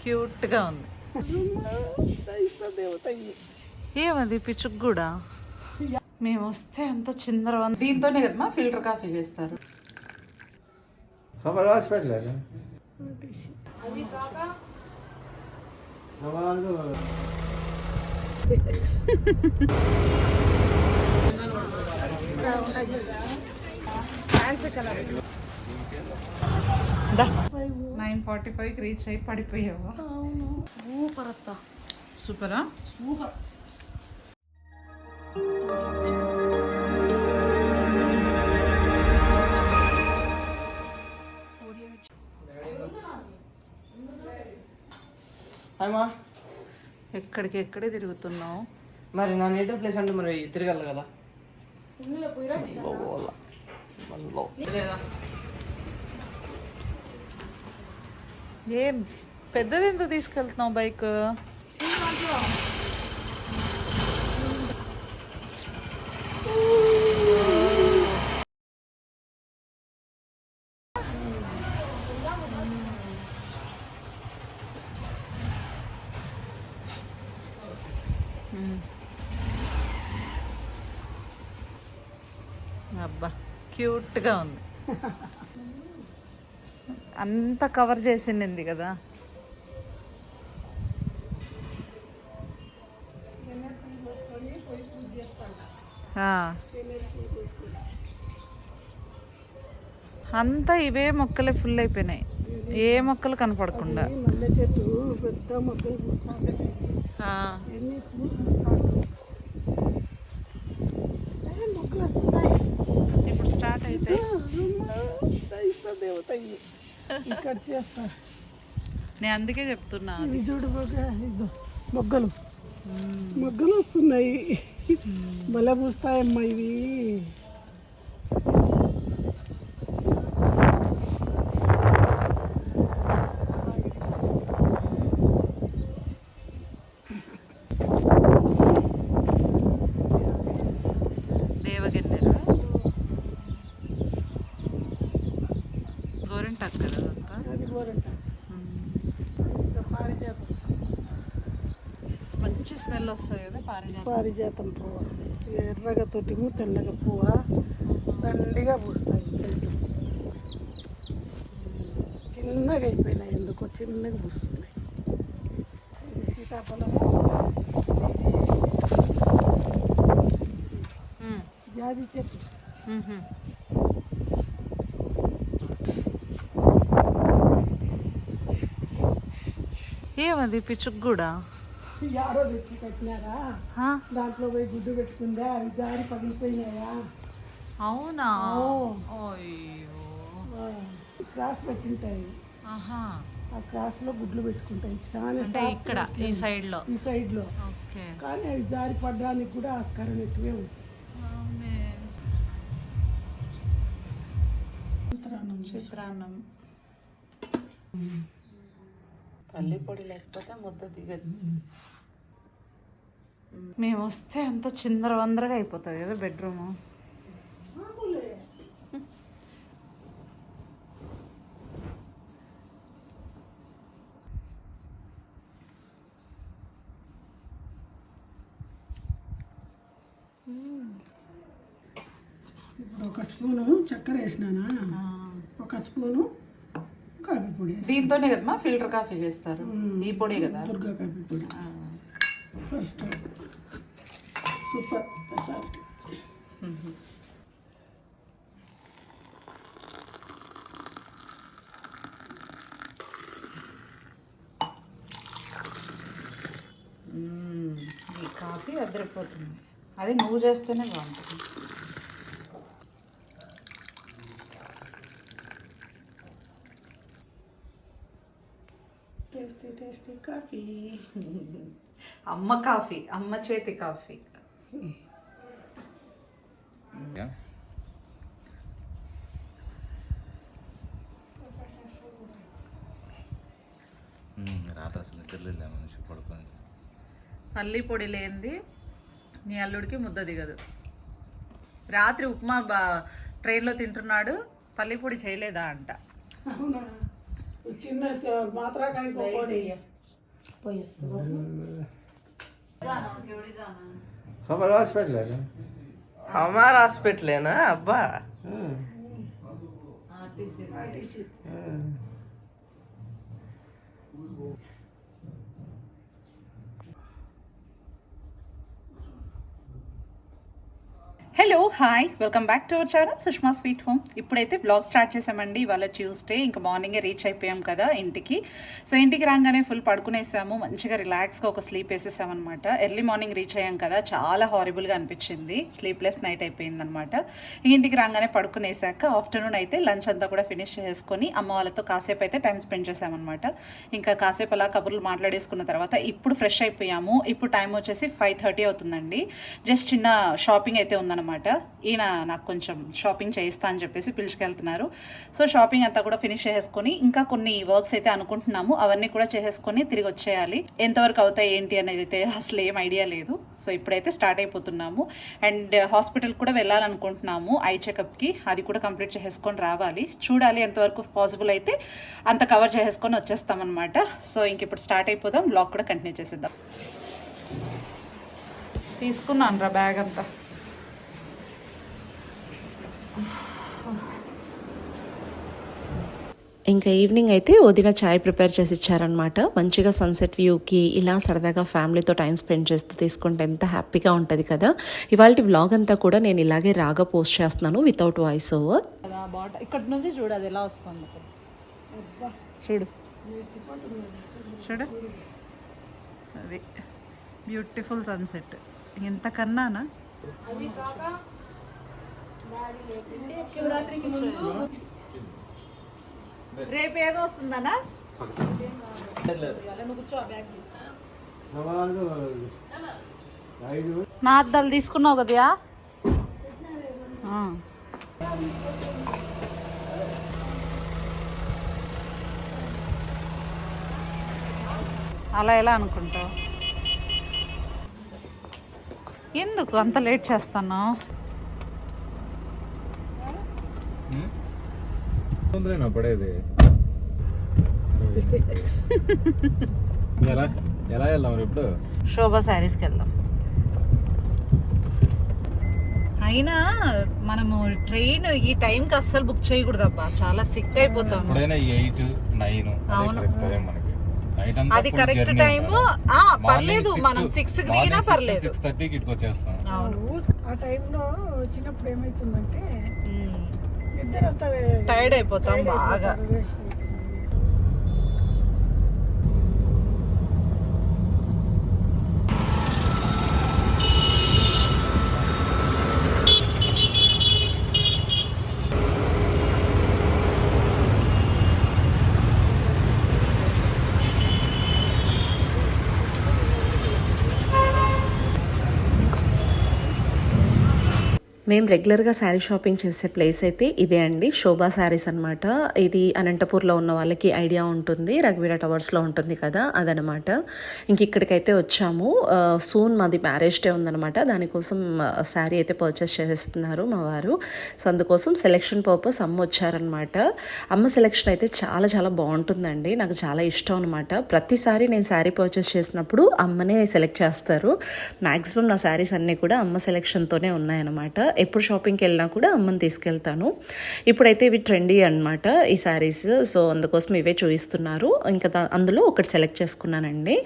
క్యూట్గా ఉంది. ఏమది? పిచ్చుకు కూడా? మేము వస్తే అంత చిందరవంద దీంతోనే కదమ్మా ఫిల్టర్ కాఫీ చేస్తారు. కలర్ నైన్ ఫార్టీ ఫైవ్కి రీచ్ అయ్యి పడిపోయావా. సూపర్ అత్త. సూపరా? సూపర్. ఎక్కడికి ఎక్కడే తిరుగుతున్నావు? మరి నా నేటివ్ ప్లేస్ అంటే మరి తిరగాలి కదా. ఏం పెద్దది ఎంత తీసుకెళ్తున్నావు బైక్? అబ్బా క్యూట్గా ఉంది. అంతా కవర్ చేసింది కదా. అంతా ఇవే మొక్కలే ఫుల్ అయిపోయినాయి. ఏ మొక్కలు కనపడకుండా. చెట్టు పెద్ద మొక్కలు ఇప్పుడు స్టార్ట్ అయితే. ఇష్టదేవత ఇక్కడ చేస్తా నేను అందుకే చెప్తున్నా ఇవి చూడు మొగ్గలు. మొగ్గలు వస్తున్నాయి. భలే పూస్తాయమ్మా ఇవి దేవగిన్నెరా గోరింటాకు కదా అదంతా అది గోరంట ఇంకా పారిజాతం మంచి స్మెల్ వస్తుంది కదా పారిజాతం. పువ్వు. ఎర్రగా తొట్టిము తెల్లగా పువ్వు. దండిగా పూస్తాయి. చిన్నగా అయిపోయినాయి ఎందుకో చిన్నగా పూస్తున్నాయి. ఇది సీతాఫలం. జాజి చెట్టు. ఏమది పిచ్చుకు కూడా? యారో తెచ్చి కట్టినారా? దాంట్లో పోయి గుడ్డు పెట్టుకుందా? అవి జారి పగిలిపోయినాయా? అవునా? ఆ, క్రాస్ పెట్టింటాయి. ఆ క్రాస్లో గుడ్లు పెట్టుకుంటాయి. చాలా ఇక్కడ ఈ. సైడ్లో ఈ సైడ్లో. ఓకే. కానీ అవి జారి పడడానికి కూడా ఆస్కారం ఎక్కువే ఉంది. ఉత్తరాన్నం చేసి. చిత్రాన్నం. పల్లి పొడి లేకపోతే ముద్ద దిగదు. మేము. వస్తే అంత చిందర వందరగా అయిపోతుంది కదా బెడ్రూమ్. మామూలే. ఇప్పుడు ఒక స్పూను చక్కెర వేసినానా? ఒక స్పూను కాఫీ పొడి దీంతోనే కదమ్మా? ఫిల్టర్ కాఫీ చేస్తారు. ఈ పొడి కదా? దుర్గా కాఫీ పొడి. First super salt. ఈ కాఫీ అద్దరిపోతుంది అది నువ్వు చేస్తేనే బాగుంటుంది. Tasty coffee. అమ్మ కాఫీ అమ్మ చేతి కాఫీ. రాత్రి అసలు నిద్రలేదు మనిషి పడుకొని పొడి లేనిది నీ అల్లుడికి ముద్ద దిగదు. రాత్రి ఉప్మా బా ట్రైన్లో తింటున్నాడు పల్లి పొడి చేయలేదా అంట. అవునా? చిన్న స- మాత్రాకాయ కొనుక్కోండి हमारा हॉस्पिटल है ना हमारा हॉस्पिटल है ना अब्बा RTC hello hi welcome back to our channel Sushma sweet home ఇప్పుడైతే బ్లాగ్ స్టార్ట్ చేసామండి. ఇవాళ ట్యూస్డే ఇంకా మార్నింగే రీచ్ అయిపోయాం కదా ఇంటికి. సో ఇంటికి రాగానే ఫుల్ పడుకునేసాము. మంచిగా రిలాక్స్గా ఒక స్లీప్ వేసేసామన్నమాట. ఎర్లీ మార్నింగ్ రీచ్ అయ్యాం కదా. చాలా హారిబుల్గా అనిపించింది. స్లీప్లెస్ నైట్ అయిపోయిందనమాట ఇంటికి రాగానే పడుకునేసాక ఆఫ్టర్నూన్ అయితే లంచ్ అంతా కూడా ఫినిష్ చేసుకొని అమ్మ వాళ్ళతో కాసేపు అయితే టైం స్పెండ్ చేసామన్నమాట. ఇంకా కాసేపు అలా కబుర్లు మాట్లాడేసుకున్న తర్వాత ఇప్పుడు ఫ్రెష్ అయిపోయాము. ఇప్పుడు టైం వచ్చేసి ఫైవ్ థర్టీ అవుతుందండి. జస్ట్ చిన్న షాపింగ్ అయితే ఉందన్నమాట. ఈయన నాకు కొంచెం షాపింగ్ చేయిస్తా అని చెప్పేసి పిలుచుకెళ్తున్నారు. సో షాపింగ్ అంతా కూడా ఫినిష్ చేసుకొని ఇంకా కొన్ని వర్క్స్ అయితే అనుకుంటున్నాము. అవన్నీ కూడా చేసేసుకొని తిరిగి వచ్చేయాలి. ఎంతవరకు అవుతాయి ఏంటి అనేది అయితే అసలు ఏం ఐడియా లేదు. సో ఇప్పుడైతే స్టార్ట్ అయిపోతున్నాము. అండ్ హాస్పిటల్ కూడా వెళ్ళాలనుకుంటున్నాము ఐ చెకప్కి. అది కూడా కంప్లీట్ చేసేసుకొని రావాలి. చూడాలి ఎంతవరకు పాసిబుల్ అయితే అంత కవర్ చేసేసుకొని వచ్చేస్తామన్నమాట. సో ఇంక ఇప్పుడు స్టార్ట్ అయిపోదాం. బ్లాగ్ కూడా కంటిన్యూ చేసేద్దాం. తీసుకున్నాను రా బ్యాగ్ అంతా. ఇంకా ఈవినింగ్ అయితే వదిన చాయ్ ప్రిపేర్ చేసి ఇచ్చారనమాట మంచిగా సన్సెట్ వ్యూకి ఇలా సరదాగా ఫ్యామిలీతో టైం స్పెండ్ చేస్తూ తీసుకుంటే ఎంత హ్యాపీగా ఉంటుంది కదా. ఇవాళ వ్లాగ్ అంతా కూడా నేను ఇలాగే రాగా పోస్ట్ చేస్తున్నాను వితౌట్ వాయిస్ ఓవర్ ఇక్కడ నుంచి చూడు అది ఎలా వస్తుంది. చూడు. చూడు. అది బ్యూటిఫుల్ సన్సెట్ ఎంతకన్నానా రేపు ఏదో వస్తుందనా నా అద్దాలు తీసుకున్నావు కదయా? అలా ఎలా అనుకుంటావు? ఎందుకు అంత లేట్ చేస్తున్నావు? తొందరనా పడేది. ఎలా ఎలా వెళ్దాం ఇప్పుడు? శోభా శారీస్కి వెళ్దాం. అయినా మనము ట్రైన్ ఈ టైంకి అస్సలు బుక్ చేయకూడదు అబ్బా చాలా సిక్ ఎయిట్ నైన్ అవును. అది కరెక్ట్ టైం పర్లేదు మనం సిక్స్కి దిగినా పర్లేదు. సిక్స్ థర్టీకి ఇటుకు వచ్చేస్తాం అవును. ఆ టైంలో. నిద్ర అంతా టైర్డ్ అయిపోతాం బాగా. మేము రెగ్యులర్గా శారీ షాపింగ్ చేసే ప్లేస్ అయితే ఇదే అండి. శోభా శారీస్ అనమాట ఇది అనంతపూర్లో ఉన్న వాళ్ళకి ఐడియా ఉంటుంది. రఘువీర టవర్స్లో ఉంటుంది కదా అదనమాట ఇంక ఇక్కడికైతే వచ్చాము. సూన్ మాది మ్యారేజ్ డే ఉందనమాట దానికోసం శారీ అయితే పర్చేస్ చేస్తున్నారు మా వారు. సో అందుకోసం సెలెక్షన్ పర్పస్ అమ్మ వచ్చారనమాట అమ్మ సెలెక్షన్ అయితే చాలా చాలా బాగుంటుందండి. నాకు చాలా ఇష్టం అనమాట ప్రతిసారి నేను శారీ పర్చేస్ చేసినప్పుడు అమ్మనే సెలెక్ట్ చేస్తారు. మ్యాక్సిమం నా శారీస్ అన్నీ కూడా అమ్మ సెలెక్షన్తోనే ఉన్నాయన్నమాట. ఎప్పుడు షాపింగ్కి వెళ్ళినా కూడా అమ్మని తీసుకెళ్తాను. ఇప్పుడైతే ఇవి ట్రెండీ అనమాట ఈ శారీస్ సో అందుకోసం ఇవే చూపిస్తున్నారు. ఇంకా అందులో ఒకటి సెలెక్ట్ చేసుకున్నానండి.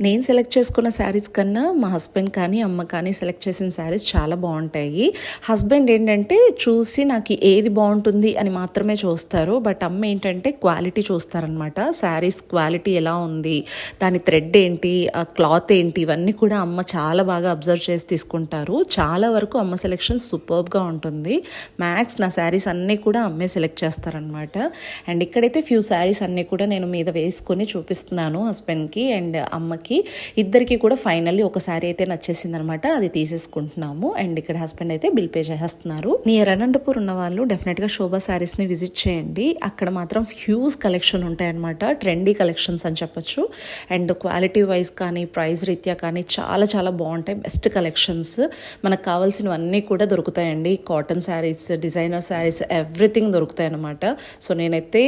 నేను సెలెక్ట్ చేసుకున్న శారీస్ కన్నా మా హస్బెండ్ కానీ అమ్మ కానీ సెలెక్ట్ చేసిన శారీస్ చాలా బాగుంటాయి. హస్బెండ్ ఏంటంటే చూసి నాకు ఏది బాగుంటుంది అని మాత్రమే చూస్తారు. బట్ అమ్మ ఏంటంటే క్వాలిటీ చూస్తారనమాట శారీస్ క్వాలిటీ ఎలా ఉంది? దాని థ్రెడ్ ఏంటి? ఆ క్లాత్ ఏంటి? ఇవన్నీ కూడా అమ్మ చాలా బాగా అబ్జర్వ్ చేసి తీసుకుంటారు. చాలా వరకు అమ్మ సెలెక్షన్ సూపర్బ్గా ఉంటుంది. మ్యాక్స్ నా శారీస్ అన్నీ కూడా అమ్మే సెలెక్ట్ చేస్తారనమాట అండ్ ఇక్కడైతే ఫ్యూ శారీస్ అన్నీ కూడా నేను మీద వేసుకొని చూపిస్తున్నాను హస్బెండ్కి అండ్ అమ్మకి వాళ్ళకి ఇద్దరికి కూడా ఫైనల్లీ ఒక శారీ అయితే నచ్చేసింది అనమాట అది తీసేసుకుంటున్నాము. అండ్ ఇక్కడ హస్బెండ్ అయితే బిల్ పే చేస్తున్నారు నియర్ అనంతపూర్ ఉన్న వాళ్ళు డెఫినెట్గా శోభా శారీస్ని విజిట్ చేయండి. అక్కడ మాత్రం హ్యూజ్ కలెక్షన్ ఉంటాయన్నమాట. ట్రెండీ కలెక్షన్స్ అని చెప్పొచ్చు. అండ్ క్వాలిటీ వైజ్ కానీ ప్రైస్ రీత్యా కానీ చాలా చాలా బాగుంటాయి. బెస్ట్ కలెక్షన్స్ మనకు కావాల్సినవన్నీ కూడా దొరుకుతాయండి. Cotton saris designer saris everything దొరుకుతాయి అనమాట సో నేనైతే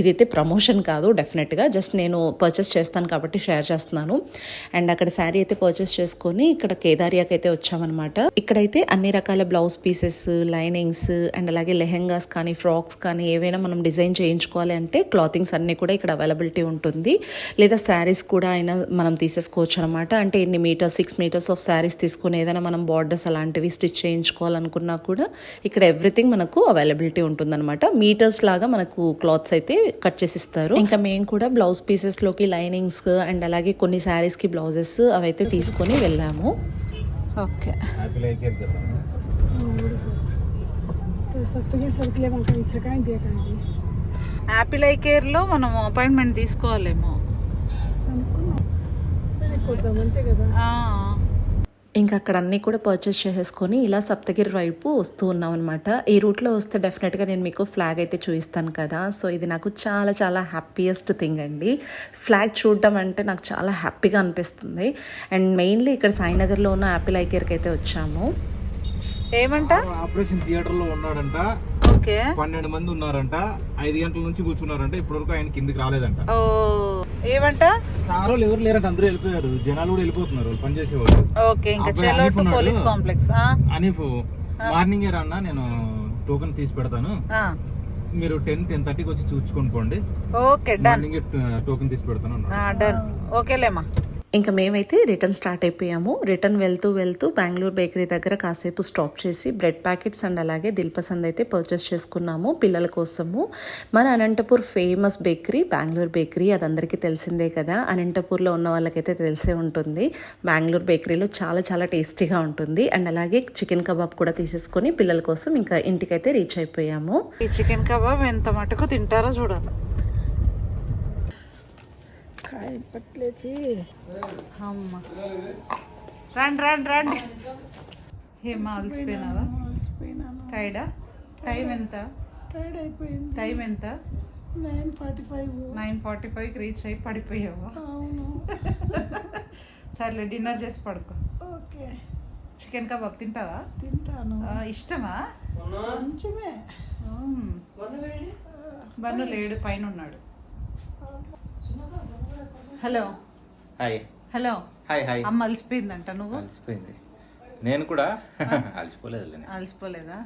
ఇదైతే ప్రమోషన్ కాదు డెఫినెట్గా. జస్ట్ నేను పర్చేస్ చేస్తాను కాబట్టి షేర్ చేస్తున్నాను. అండ్ అక్కడ శారీ అయితే పర్చేస్ చేసుకొని ఇక్కడ కేదారియాకి అయితే వచ్చామన్నమాట. ఇక్కడైతే అన్ని రకాల బ్లౌజ్ పీసెస్ లైనింగ్స్ అండ్ అలాగే లెహెంగాస్ కానీ ఫ్రాక్స్ కానీ ఏవైనా మనం డిజైన్ చేయించుకోవాలి అంటే క్లాతింగ్స్ అన్నీ కూడా ఇక్కడ అవైలబిలిటీ ఉంటుంది. లేదా శారీస్ కూడా అయినా మనం తీసేసుకోవచ్చు అనమాట అంటే ఎన్ని metres six metres of saris తీసుకుని ఏదైనా మనం బార్డర్స్ అలాంటివి స్టిచ్ చేయించుకోవాలనుకున్నా కూడా ఇక్కడ ఎవ్రీథింగ్ మనకు అవైలబిలిటీ ఉంటుందన్నమాట. మీటర్స్ లాగా మనకు క్లాత్స్ అయితే కట్ చేసి ఇస్తారు. ఇంకా మేము కూడా బ్లౌజ్ పీసెస్లోకి లైనింగ్స్ అండ్ అలాగే కొన్ని కొన్ని శారీస్కి బ్లౌజెస్ అవైతే తీసుకొని వెళ్ళాము. ఓకే. యాపిల్ ఐ కేర్లో మనం అపాయింట్మెంట్ తీసుకోవాలేమో. అనుకున్నాం. కదా. ఇంకా అక్కడ అన్నీ కూడా పర్చేస్ చేసేసుకొని ఇలా సప్తగిరి వైపు వస్తూ ఉన్నాం అనమాట ఈ రూట్లో వస్తే డెఫినెట్గా నేను మీకు ఫ్లాగ్ అయితే చూపిస్తాను కదా. సో ఇది నాకు చాలా చాలా హ్యాపీయెస్ట్ థింగ్ అండి. ఫ్లాగ్ చూడటం అంటే నాకు చాలా హ్యాపీగా అనిపిస్తుంది. అండ్ మెయిన్లీ ఇక్కడ సాయినగర్లో ఉన్న యాపిల్ ఐకేర్కి అయితే వచ్చాము. ఏమంట? ఆపరేషన్ థియేటర్లో ఉన్నాడంట. ఓకే. పన్నెండు మంది ఉన్నారంట ఐదు గంటల నుంచి కూర్చున్నారంట ఇప్పటివరకు ఆయన కిందికి రాలేదంట. ఓ ఏమంట సార్ ఎవరు లేరంట అందరూ వెళ్ళిపోయారు. జనాలు కూడా వెళ్ళిపోతున్నారు వాళ్ళు పనిచేసేవాళ్ళు ఓకే ఇంకా అబ్బాయి చెలో టు అనుకున్నాడు. పోలీస్ కాంప్లెక్స్ ఆ, అనీఫ్ మార్నింగ్ రన్నా నేను టోకెన్ తీసి పెడతాను. ఆ. మీరు టెన్ టెన్ థర్టీకి వచ్చి చూసుకొని పోండి. Okay done. మార్నింగ్ టోకెన్ తీసి పెడతాను అన్నాడు. డన్. ఓకేలేమ్మా. ఇంకా మేమైతే రిటర్న్ స్టార్ట్ అయిపోయాము. రిటర్న్ వెళ్తూ వెళ్తూ బెంగళూరు బేకరీ దగ్గర కాసేపు స్టాప్ చేసి బ్రెడ్ ప్యాకెట్స్ అండ్ అలాగే దిల్పసంద్ అయితే పర్చేస్ చేసుకున్నాము పిల్లల కోసము. మన Anantapur famous bakery Bengaluru bakery అది అందరికీ తెలిసిందే కదా. అనంతపూర్లో ఉన్న వాళ్ళకైతే తెలిసే ఉంటుంది. బెంగళూరు బేకరీలో చాలా చాలా టేస్టీగా ఉంటుంది. అండ్ అలాగే చికెన్ కబాబ్ కూడా తీసేసుకొని పిల్లల కోసం ఇంకా ఇంటికైతే రీచ్ అయిపోయాము. ఈ చికెన్ కబాబ్ ఎంత మటుకు తింటారో చూడాలి కాయ పట్లేచి అమ్మ. రండి రండి రండి. ఏమా అలసిపోయినావా? టైడా? టైం ఎంత? టైర్డ్ అయిపోయింది. టైం ఎంత? Nine forty five. Nine forty ఫైవ్కి రీచ్ అయ్యి పడిపోయావా? అవును. సర్లే డిన్నర్ చేసి పడుకో. ఓకే. చికెన్ కబాబ్ తింటావా? తింటాను. ఆ, ఇష్టమా? కొంచెమే. బన్ను లేడు పైన ఉన్నాడు. Hello. Hi. Hello. Hi hi. అమ్మ అలసిపోయిందంట నువ్వు? అలసిపోయింది. నేను కూడా అలసిపోలేదు అలసిపోలేదా?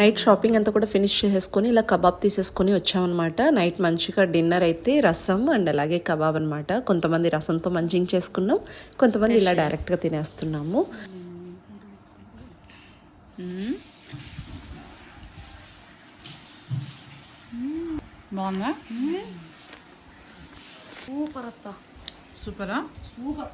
నైట్ షాపింగ్ అంతా కూడా ఫినిష్ చేసేసుకొని ఇలా కబాబ్ తీసేసుకొని వచ్చామన్నమాట. నైట్ మంచిగా డిన్నర్ అయితే రసం అండ్ అలాగే కబాబ్ అనమాట కొంతమంది రసంతో మంచిగా చేసుకున్నాం. కొంతమంది ఇలా డైరెక్ట్గా తినేస్తున్నాము. బాగుందా? సూపర్ అత్త సూపరా సూపర్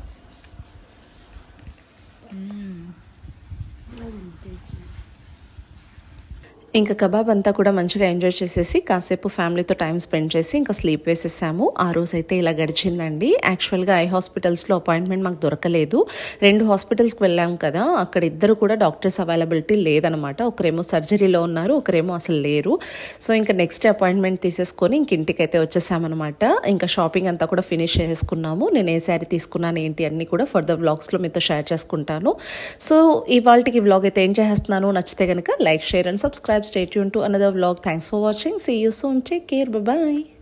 ఇంకా కబాబ్ అంతా కూడా మంచిగా ఎంజాయ్ చేసేసి కాసేపు ఫ్యామిలీతో టైం స్పెండ్ చేసి ఇంకా స్లీప్ వేసేసాము. ఆ రోజు అయితే ఇలా గడిచిందండి. యాక్చువల్గా ఐ హాస్పిటల్స్లో అపాయింట్మెంట్ మాకు దొరకలేదు. రెండు హాస్పిటల్స్కి వెళ్ళాం కదా అక్కడ ఇద్దరు కూడా డాక్టర్స్ అవైలబిలిటీ లేదనమాట. ఒకరేమో సర్జరీలో ఉన్నారు ఒకరేమో అసలు లేరు. సో ఇంకా నెక్స్ట్ అపాయింట్మెంట్ తీసేసుకొని ఇంక ఇంటికి అయితే వచ్చేసామన్నమాట ఇంకా షాపింగ్ అంతా కూడా ఫినిష్ చేసుకున్నాము నేను ఏ శారీ తీసుకున్నాను ఏంటి అన్నీ కూడా ఫర్ ద వ్లాగ్స్లో మీతో షేర్ చేసుకుంటాను. సో ఇవాళకి వ్లాగ్ అయితే ఏం చేస్తున్నాను? నచ్చితే కనుక like share and subscribe subscribe. Stay tuned to another vlog. Thanks for watching. See you soon. Take care. Bye bye.